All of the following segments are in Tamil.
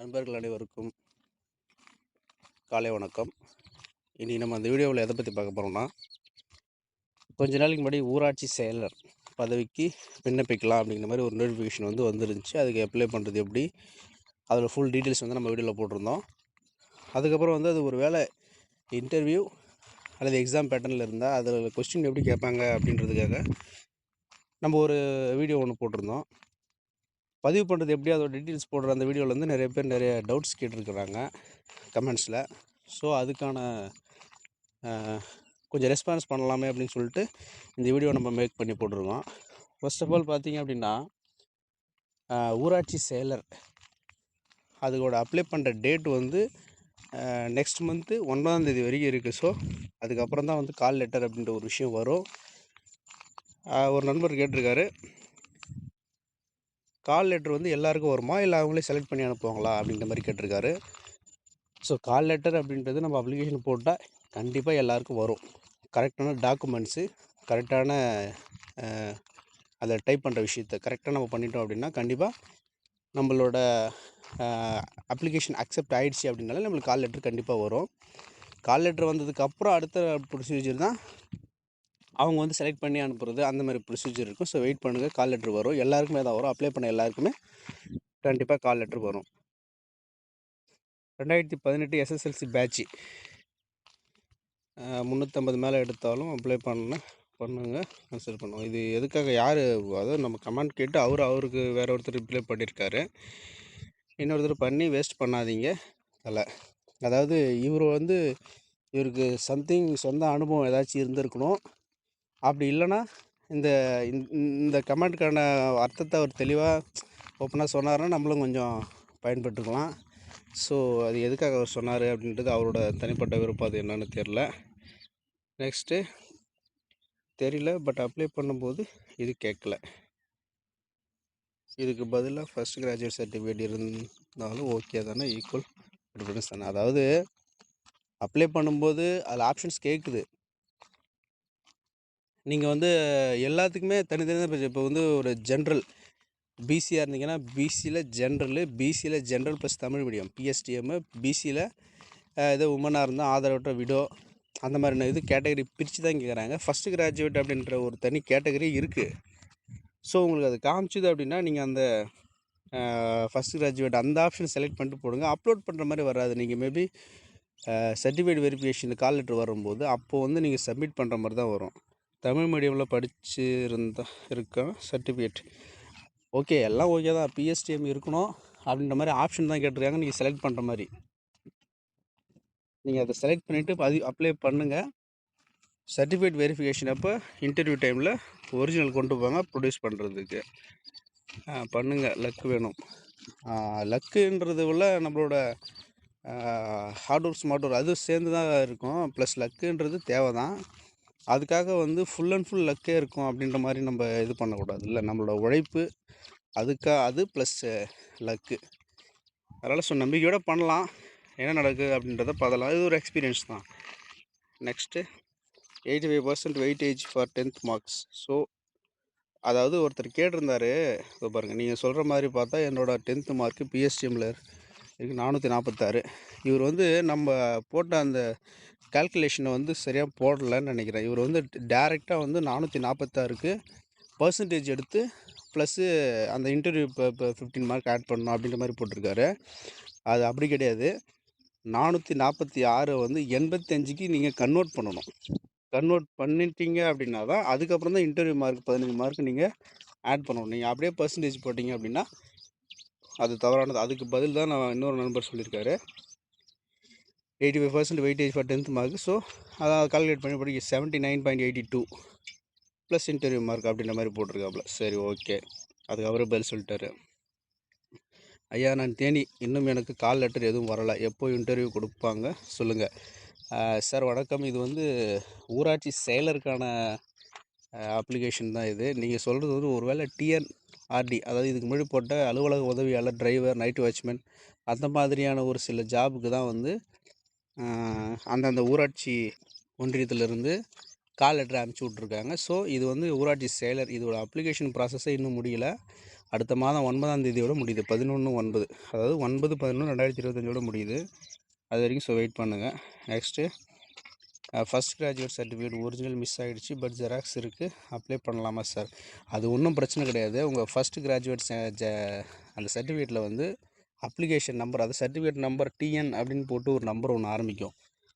நண்பர்கள் அனைவருக்கும் காலை வணக்கம். இனி நம்ம அந்த வீடியோவில் எதை பற்றி பார்க்க போகிறோம்னா கொஞ்ச நாளைக்கு முன்னாடி ஊராட்சி செயலர் பதவிக்கு விண்ணப்பிக்கலாம் அப்படிங்கிற மாதிரி ஒரு நோட்டிஃபிகேஷன் வந்து வந்துருந்துச்சு. அதுக்கு அப்ளை பண்ணுறது எப்படி? அதில் ஃபுல் டீட்டெயில்ஸ் வந்து நம்ம வீடியோவில் போட்டிருந்தோம். அதுக்கப்புறம் வந்து அது ஒரு வேளை இன்டர்வியூ அல்லது எக்ஸாம் பேட்டர்னில் இருந்தால் அதில் கொஸ்டின் எப்படி கேட்பாங்க அப்படின்றதுக்காக நம்ம ஒரு வீடியோ ஒன்று போட்டிருந்தோம். பதிவு பண்ணுறது எப்படி? அதோட டீட்டெயில்ஸ் போடுற அந்த வீடியோவில் வந்து நிறைய பேர் நிறைய டவுட்ஸ் கேட்டிருக்கிறாங்க கமெண்ட்ஸில் ஸோ அதுக்கான கொஞ்சம் ரெஸ்பான்ஸ் பண்ணலாமே அப்படின்னு சொல்லிட்டு இந்த வீடியோ நம்ம மேக் பண்ணி போட்டிருக்கோம். ஃபர்ஸ்ட் ஆஃப் ஆல் பார்த்தீங்க அப்படின்னா ஊராட்சி செயலர் அதோட அப்ளை பண்ணுற டேட் வந்து நெக்ஸ்ட் மந்த்து ஒன்பதாம் தேதி வரைக்கும் இருக்குது ஸோ அதுக்கப்புறம் தான் வந்து கால் லெட்டர் அப்படின்ற ஒரு விஷயம் வரும். ஒரு நண்பர் கேட்டிருக்காரு. கால் லெட்டர் வந்து எல்லாருக்கும் வருமா? இல்லை அவங்களே செலக்ட் பண்ணி அனுப்புவாங்களா? அப்படின்ற மாதிரி கேட்டிருக்காரு. ஸோ கால் லெட்டர் அப்படின்றது நம்ம அப்ளிகேஷன் போட்டால் கண்டிப்பாக எல்லாருக்கும் வரும். கரெக்டான டாக்குமெண்ட்ஸு கரெக்டான அதை டைப் பண்ணுற விஷயத்த கரெக்டாக நம்ம பண்ணிட்டோம் அப்படின்னா கண்டிப்பாக நம்மளோட அப்ளிகேஷன் அக்செப்ட் ஆகிடுச்சி அப்படின்னாலே நம்மளுக்கு கால் லெட்டர் கண்டிப்பாக வரும். கால் லெட்டர் வந்ததுக்கு அப்புறம் அடுத்த ப்ரொசீஜர் தான் அவங்க வந்து செலக்ட் பண்ணி அனுப்புறது அந்த மாதிரி ப்ரொசீஜர் இருக்கும். ஸோ வெயிட் பண்ணுங்கள் கால் லெட்ரு வரும். எல்லாருக்குமே தான் வரும். அப்ளை பண்ண எல்லாருக்குமே கண்டிப்பாக கால் லெட்ரு வரும். ரெண்டாயிரத்தி பதினெட்டு எஸ்எஸ்எல்சி பேட்ச்சு முந்நூற்றம்பது மேலே எடுத்தாலும் அப்ளை பண்ண பண்ணுங்க. கன்சிடர் பண்ணுவோம். இது எதுக்காக யார் அதாவது நம்ம கமெண்ட் கேட்டு அவர் அவருக்கு வேறு ஒருத்தர் ரிப்ளை பண்ணியிருக்காரு இன்னொருத்தர் பண்ணி வேஸ்ட் பண்ணாதீங்க. அதில் அதாவது இவர் வந்து இவருக்கு சம்திங் சொந்த அனுபவம் ஏதாச்சும் இருந்திருக்கணும். அப்படி இல்லைன்னா இந்த இந்த- இந்த கமெண்ட்டுக்கான அர்த்தத்தை அவர் தெளிவாக ஓப்பனாக சொன்னார்னா நம்மளும் கொஞ்சம் பயன்பட்டுக்கலாம் ஸோ அது எதுக்காக அவர் சொன்னார் அப்படின்றது அவரோட தனிப்பட்ட விருப்பம். அது என்னன்னு தெரில நெக்ஸ்ட்டு தெரியல பட் அப்ளை பண்ணும்போது இது கேட்கல. இதுக்கு பதிலாக ஃபஸ்ட் கிராஜுவேட் சர்டிஃபிகேட் இருந்தாலும் ஓகே தானே ஈக்குவல் ப்ரிஃபரன்ஸ் தானே அதாவது அப்ளை பண்ணும்போது அதில் ஆப்ஷன்ஸ் கேட்குது. நீங்கள் வந்து எல்லாத்துக்குமே தனித்தனி தான் இப்போ வந்து ஒரு ஜென்ரல் பிசியாக இருந்தீங்கன்னா பிசியில் ஜென்ரலு பிசியில் general plus Tamil medium PSTM பிசியில் ஏதோ உமனாக இருந்தால் ஆதரவற்ற விடோ அந்த மாதிரி இது கேட்டகரி பிரித்து தான் கேட்குறாங்க ஃபஸ்ட்டு கிராஜுவேட் அப்படின்ற ஒரு தனி கேட்டகரி இருக்குது ஸோ உங்களுக்கு அது காமிச்சுது அப்படின்னா நீங்கள் அந்த ஃபஸ்ட் கிராஜுவேட் அந்த ஆப்ஷன் செலக்ட் பண்ணிட்டு போடுங்க. அப்லோட் பண்ணுற மாதிரி வராது. நீங்கள் maybe certificate verification call letter வரும்போது அப்போது வந்து நீங்கள் சப்மிட் பண்ணுற மாதிரி தான் வரும். தமிழ் மீடியமில் படித்து இருந்தா சர்டிஃபிகேட் ஓகே எல்லாம் ஓகே தான். பிஎஸ்டிஎம் இருக்கணும் அப்படின்ற மாதிரி ஆப்ஷன் தான் கேட்டிருக்காங்க. நீங்கள் செலக்ட் பண்ணுற மாதிரி. நீங்கள் அதை செலக்ட் பண்ணிவிட்டு அது அப்ளை பண்ணுங்கள் சர்டிஃபிகேட் வெரிஃபிகேஷன் அப்போ இன்டர்வியூ டைமில் ஒரிஜினல் கொண்டு போவாங்க ப்ரொடியூஸ் பண்ணுறதுக்கு பண்ணுங்கள் லக் வேணும். லக்குன்றது உள்ள நம்மளோட ஹார்ட் ஒர்க் ஸ்மார்ட் ஒர்க் அது சேர்ந்து தான் இருக்கும். ப்ளஸ் லக்குன்றது தேவை தான் அதுக்காக வந்து ஃபுல் அண்ட் ஃபுல் லக்கே இருக்கும் அப்படின்ற மாதிரி நம்ம இது பண்ணக்கூடாது. இல்லை நம்மளோட உழைப்பு அதுக்காக அது ப்ளஸ் லக்கு அதனால் ஸோ நம்பிக்கையோட பண்ணலாம். என்ன நடக்குது அப்படின்றத பார்த்தலாம் இது ஒரு எக்ஸ்பீரியன்ஸ் தான். Next eighty five percent weightage for tenth marks so அதாவது ஒருத்தர் கேட்டிருந்தாரு இப்போ பாருங்கள் நீங்கள் சொல்கிற மாதிரி பார்த்தா என்னோடய டென்த்து மார்க்கு பிஎஸ்டிஎம்மில் இருக்குது நானூற்றி நாற்பத்தாறு இவர் வந்து நம்ம போட்ட அந்த கால்குலேஷனை வந்து சரியாக போடலன்னு நினைக்கிறேன். இவர் வந்து டேரெக்டாக வந்து நானூற்றி நாற்பத்தாறுக்கு பர்சன்டேஜ் எடுத்து ப்ளஸ்ஸு அந்த இன்டர்வியூ இப்போ இப்போ ஃபிஃப்டீன் மார்க் ஆட் பண்ணணும் அப்படின்ற மாதிரி போட்டிருக்காரு. அது அப்படி கிடையாது. நானூற்றி நாற்பத்தி ஆறை வந்து எண்பத்தஞ்சுக்கு நீங்கள் கன்வெர்ட் பண்ணணும். கன்வெர்ட் பண்ணிட்டீங்க அப்படின்னா தான் அதுக்கப்புறம் தான் இன்டர்வியூ மார்க் பதினஞ்சு மார்க் நீங்கள் ஆட் பண்ணணும். நீங்கள் அப்படியே பர்சன்டேஜ் போட்டிங்க அப்படின்னா அது தவறானது. அதுக்கு பதில் தான் நான் இன்னொரு நண்பர் சொல்லியிருக்காரு. Eighty five percent weightage for tenth mark so அதை கால்குலேட் பண்ணி படிக்க seventy nine point eighty two plus interview mark அப்படின்ற மாதிரி போட்டிருக்காப்புல சரி ஓகே அதுக்கப்புறம் பதில் சொல்லிட்டாரு. ஐயா நான் தேனி. இன்னும் எனக்கு கால் லெட்டர் எதுவும் வரலை. எப்போ இன்டர்வியூ கொடுப்பாங்க சொல்லுங்கள் சார் வணக்கம். இது வந்து ஊராட்சி செயலருக்கான அப்ளிகேஷன் தான் இது. நீங்கள் சொல்கிறது வந்து ஒருவேளை டிஎன்ஆர்டி அதாவது இதுக்கு முன்னாடி போட்ட அலுவலக உதவியாளர் டிரைவர் நைட் வாட்ச்மேன் அந்த மாதிரியான ஒரு சில ஜாபுக்கு தான் வந்து அந்தந்த ஊராட்சி ஒன்றியத்திலிருந்து கால் லெட்டர் அனுப்பிச்சி விட்ருக்காங்க ஸோ இது வந்து ஊராட்சி செயலர் இதோட அப்ளிகேஷன் ப்ராசஸே இன்னும் முடியல. அடுத்த மாதம் ஒன்பதாம் தேதியோட முடியுது. பதினொன்று ஒன்பது. அதாவது ஒன்பது பதினொன்று ரெண்டாயிரத்தி இருபத்தஞ்சோட முடியுது. அது வரைக்கும் ஸோ வெயிட் பண்ணுங்கள் next first graduate certificate original miss ஆகிடுச்சு பட் ஜெராக்ஸ் இருக்குது அப்ளை பண்ணலாமா சார் அது ஒன்றும் பிரச்சனை கிடையாது. உங்கள் ஃபஸ்ட் கிராஜுவேட் அந்த சர்டிஃபிகேட்டில் வந்து அப்ளிகேஷன் நம்பர் அது சர்டிஃபிகேட் நம்பர் டிஎன் அப்படின்னு போட்டு ஒரு நம்பர் ஒன்று ஆரம்பிக்கும்.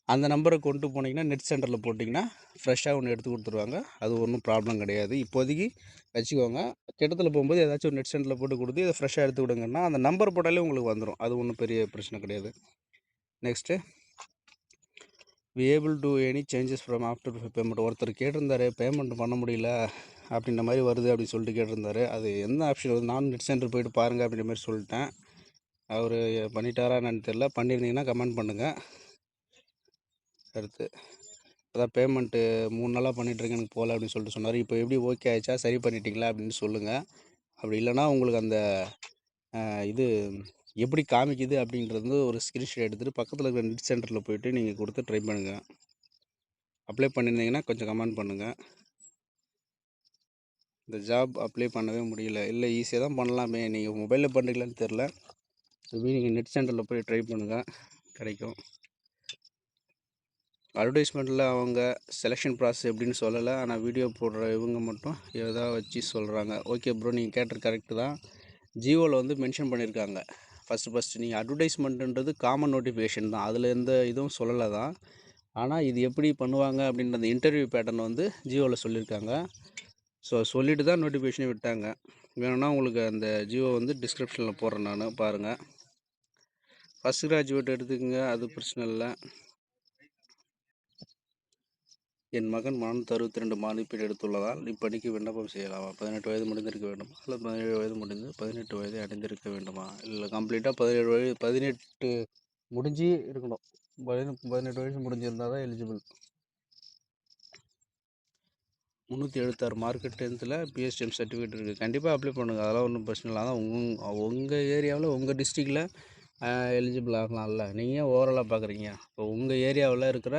அந்த நம்பரை கொண்டு போனீங்கன்னா நெட் சென்டரில் போட்டிங்கன்னா ஃப்ரெஷ்ஷாக ஒன்று எடுத்து கொடுத்துருவாங்க. அது ஒன்றும் ப்ராப்ளம் கிடையாது. இப்போதைக்கு வச்சுக்கோங்க. கிட்டத்தில் போகும்போது ஏதாச்சும் ஒரு நெட் சென்டரில் போட்டு கொடுத்து இதை ஃப்ரெஷ்ஷாக எடுத்து விடுங்கன்னா அந்த நம்பர் போட்டாலே உங்களுக்கு வந்துடும் அது ஒன்றும் பெரிய பிரச்சனை கிடையாது. Next we able to any changes from after payment ஒருத்தர் கேட்டிருந்தாரு பேமெண்ட் பண்ண முடியல அப்படின்ற மாதிரி வருது அப்படின்னு சொல்லிட்டு கேட்டிருந்தாரு. அது எந்த ஆப்ஷன் வருது? நான் நெட் சென்டர் போய்ட்டு பாருங்கள் அப்படின்ற மாதிரி சொல்லிட்டேன். அவர் பண்ணிட்டாரா என்னன்னு தெரில பண்ணியிருந்தீங்கன்னா கமெண்ட் பண்ணுங்கள் அடுத்து அதான் பேமெண்ட்டு மூணு நாளாக பண்ணிகிட்ருக்கேன் எனக்கு போகல அப்படின்னு சொல்லிட்டு சொன்னார். இப்போ எப்படி ஓகே ஆயிடுச்சா? சரி பண்ணிட்டீங்களா? அப்படின்னு சொல்லுங்கள் அப்படி இல்லைனா உங்களுக்கு அந்த இது எப்படி காமிக்குது அப்படின்றது ஒரு ஸ்க்ரீன்ஷாட் எடுத்துகிட்டு பக்கத்தில் இருக்கிற நெட் சென்டரில் போயிட்டு நீங்கள் கொடுத்து ட்ரை பண்ணுங்கள் அப்ளை பண்ணியிருந்தீங்கன்னா கொஞ்சம் கமெண்ட் பண்ணுங்கள் இந்த ஜாப் அப்ளை பண்ணவே முடியல. இல்லை ஈஸியாக தான் பண்ணலாமே. நீங்கள் மொபைலில் பண்ணுறீங்களான்னு தெரில மேபி நீங்கள் நெட் சென்டரில் போய் ட்ரை பண்ணுங்கள் கிடைக்கும். அட்வர்டைஸ்மெண்ட்டில் அவங்க செலெக்ஷன் ப்ராசஸ் எப்படின்னு சொல்லலை. ஆனால் வீடியோ போடுற இவங்க மட்டும் ஏதோ வச்சு சொல்கிறாங்க ஓகே ப்ரோ நீங்கள் கேட்டது கரெக்டு தான். ஜியோவில் வந்து மென்ஷன் பண்ணியிருக்காங்க ஃபஸ்ட்டு ஃபஸ்ட்டு நீங்கள் அட்வர்டைஸ்மெண்ட்டுன்றது காமன் நோட்டிஃபிகேஷன் தான். அதில் எந்த இதுவும் சொல்லலை தான். ஆனால் இது எப்படி பண்ணுவாங்க அப்படின்ற அந்த இன்டர்வியூ பேட்டர்ன் வந்து ஜியோவில் சொல்லியிருக்காங்க ஸோ சொல்லிட்டு தான் நோட்டிஃபிகேஷனே விட்டாங்க. வேணும்னா உங்களுக்கு அந்த ஜியோ வந்து டிஸ்கிரிப்ஷனில் போடுறேன் நான் பாருங்கள் ஃபஸ்ட் கிராஜுவேட் எடுத்துக்கோங்க அது பிரச்சனை இல்லை. என் மகன் மனம் அறுபத்தி ரெண்டு மதிப்பீடு எடுத்துள்ளதால் இப்பணிக்கு விண்ணப்பம் செய்யலாமா? பதினெட்டு வயது முடிந்திருக்க வேண்டுமா? அல்லது பதினேழு வயது முடிந்து பதினெட்டு வயதை அடைந்திருக்க வேண்டுமா? இல்லை கம்ப்ளீட்டாக பதினேழு வயது பதினெட்டு முடிஞ்சு இருக்கணும். பதினெட்டு பதினெட்டு வயசு முடிஞ்சிருந்தால் தான் எலிஜிபிள் முந்நூற்றி எழுபத்தாறு மார்க்கெட் டென்த்தில் பிஎஸ்டிஎம் சர்டிஃபிகேட் இருக்குது கண்டிப்பாக அப்ளை பண்ணுங்கள் அதெல்லாம் ஒன்றும் பிரச்சனை இல்லை. அதான் உங்கள் உங்கள் ஏரியாவில் உங்கள் டிஸ்ட்ரிக்டில் எலிஜிபிள் ஆகலாம்ல. நீங்கள் ஓவராலாக பார்க்குறீங்க இப்போ உங்கள் ஏரியாவில் இருக்கிற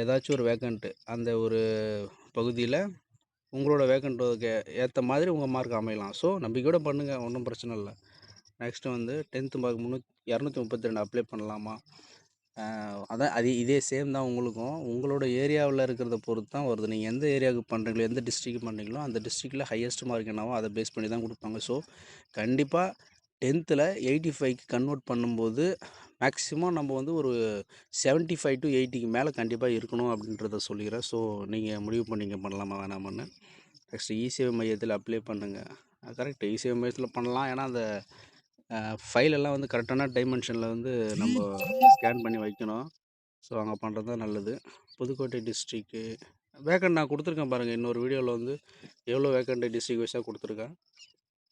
ஏதாச்சும் ஒரு வேக்கண்ட்டு அந்த ஒரு பகுதியில் உங்களோட வேக்கண்ட்டுக்கு ஏற்ற மாதிரி உங்கள் மார்க் அமையலாம். ஸோ நம்பிக்கையோட பண்ணுங்கள் ஒன்றும் பிரச்சனை இல்லை. நெக்ஸ்ட்டு வந்து டென்த்து மார்க் முந்நூற்றி இரநூத்தி முப்பத்தி ரெண்டு அப்ளை பண்ணலாமா? அதான் அது இதே சேம் தான் உங்களுக்கும். உங்களோட ஏரியாவில் இருக்கிறத பொறுத்து தான் வருது. நீங்கள் எந்த ஏரியாவுக்கு பண்ணுறீங்களோ எந்த டிஸ்ட்ரிக்ட் பண்ணுறீங்களோ அந்த டிஸ்ட்ரிக்டில் ஹையஸ்ட் மார்க் என்னவோ அதை பேஸ் பண்ணி தான் கொடுப்பாங்க. ஸோ கண்டிப்பாக டென்த்தில் எயிட்டி ஃபைவ்க்கு கன்வெர்ட் பண்ணும்போது மேக்ஸிமம் நம்ம வந்து ஒரு செவன்ட்டி ஃபைவ் டு எயிட்டிக்கு மேலே கண்டிப்பாக இருக்கணும் அப்படின்றத சொல்லிடுறேன். ஸோ நீங்கள் முடிவு பண்ணிங்க பண்ணலாமா வேணாமான்னு. நெக்ஸ்ட்டு இசேவை மையத்தில் அப்ளை பண்ணுங்கள் கரெக்ட் இசேவை மையத்தில் பண்ணலாம். ஏன்னா அந்த ஃபைலெல்லாம் வந்து கரெக்டான டைமென்ஷனில் வந்து நம்ம ஸ்கேன் பண்ணி வைக்கணும். ஸோ அங்கே பண்ணுறது தான் நல்லது. புதுக்கோட்டை டிஸ்ட்ரிக்கு வேக்கண்ட் நான் கொடுத்துருக்கேன் பாருங்கள் இன்னொரு வீடியோவில் வந்து எவ்வளோ வேக்கண்ட் டிஸ்ட்ரிக் வைஸாக கொடுத்துருக்கேன்.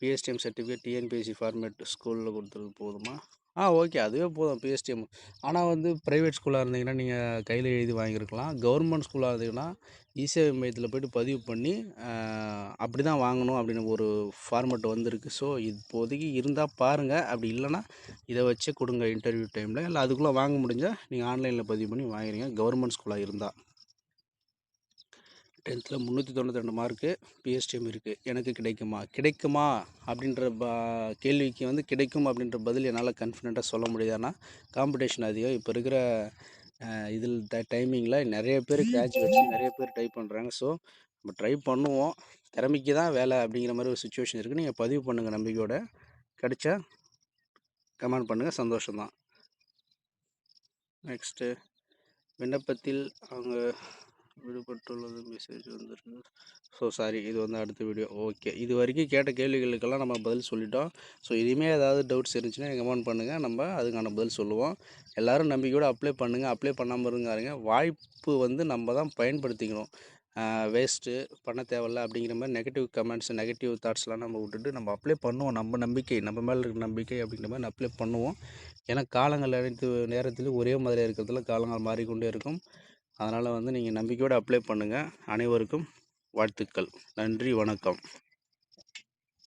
பிஎஸ்டிஎம் சர்டிஃபிகேட் டிஎன்பிஎஸ்சி ஃபார்மேட் ஸ்கூலில் கொடுத்துருக்கு போதுமா? ஆ ஓகே அதுவே போதும் பிஎஸ்டிஎம் ஆனால் வந்து ப்ரைவேட் ஸ்கூலாக இருந்தீங்கன்னா நீங்கள் கையில் எழுதி வாங்கியிருக்கலாம். கவர்மெண்ட் ஸ்கூலாக இருந்தீங்கன்னா இசேவை மையத்தில் போய்ட்டு பதிவு பண்ணி அப்படி தான் வாங்கணும் அப்படின்னு ஒரு ஃபார்மெட் வந்திருக்கு. ஸோ இப்போதைக்கு இருந்தால் பாருங்கள் அப்படி இல்லைன்னா இதை வச்சே கொடுங்க இன்டர்வியூ டைமில் இல்லை அதுக்குள்ளே வாங்க முடிஞ்சால் நீங்கள் ஆன்லைனில் பதிவு பண்ணி வாங்கிறீங்க கவர்மெண்ட் ஸ்கூலாக இருந்தால் டென்த்தில் முந்நூற்றி தொண்ணூற்றி ரெண்டு மார்க்கு பிஎஸ்டிஎம் இருக்குது எனக்கு கிடைக்குமா? கிடைக்குமா? அப்படின்ற ப கேள்விக்கு வந்து கிடைக்கும் அப்படின்ற பதில் என்னால் கான்ஃபிடெண்ட்டாக சொல்ல முடியாதுன்னா காம்படிஷன் அதிகம். இப்போ இருக்கிற இதில் ட டைமிங்கில் நிறைய பேர் கிராஜுவேட்ஸ் நிறைய பேர் ட்ரை பண்ணுறாங்க ஸோ நம்ம ட்ரை பண்ணுவோம். திறமைக்கு தான் வேலை அப்படிங்கிற மாதிரி ஒரு சுச்சுவேஷன் இருக்குது நீங்கள் பதிவு பண்ணுங்கள் நம்பிக்கையோட. கிடைச்சா கமெண்ட் பண்ணுங்கள் சந்தோஷம்தான். நெக்ஸ்ட்டு விண்ணப்பத்தில் அவங்க விடுபட்டுள்ளது. மெசேஜ் வந்துருக்கு ஸோ சாரி இது வந்து அடுத்த வீடியோ ஓகே இது வரைக்கும் கேட்ட கேள்விகளுக்கெல்லாம் நம்ம பதில் சொல்லிட்டோம். ஸோ இனிமேல் ஏதாவது டவுட்ஸ் இருந்துச்சுன்னா கமெண்ட் பண்ணுங்கள் நம்ம அதுக்கான பதில் சொல்லுவோம். எல்லோரும் நம்பிக்கையோடு அப்ளை பண்ணுங்கள் அப்ளை பண்ணாமல் இருங்காருங்க. வாய்ப்பு வந்து நம்ம தான் பயன்படுத்திக்கணும். வேஸ்ட்டு பண்ண தேவையில்ல அப்படிங்கிற மாதிரி நெகட்டிவ் கமெண்ட்ஸ் நெகட்டிவ் தாட்ஸ்லாம் நம்ம விட்டுட்டு நம்ம அப்ளை பண்ணுவோம். நம்ம நம்பிக்கை நம்ம மேலே இருக்கிற நம்பிக்கை அப்படிங்கிற மாதிரி அப்ளை பண்ணுவோம். ஏன்னா காலங்கள் அனைத்து நேரத்திலும் ஒரே மாதிரியாக இருக்கிறதுல காலங்கள் மாறிக்கொண்டே இருக்கும். அதனால் வந்து நீங்கள் நம்பிக்கையோடு அப்ளை பண்ணுங்கள் அனைவருக்கும் வாழ்த்துக்கள். நன்றி வணக்கம்.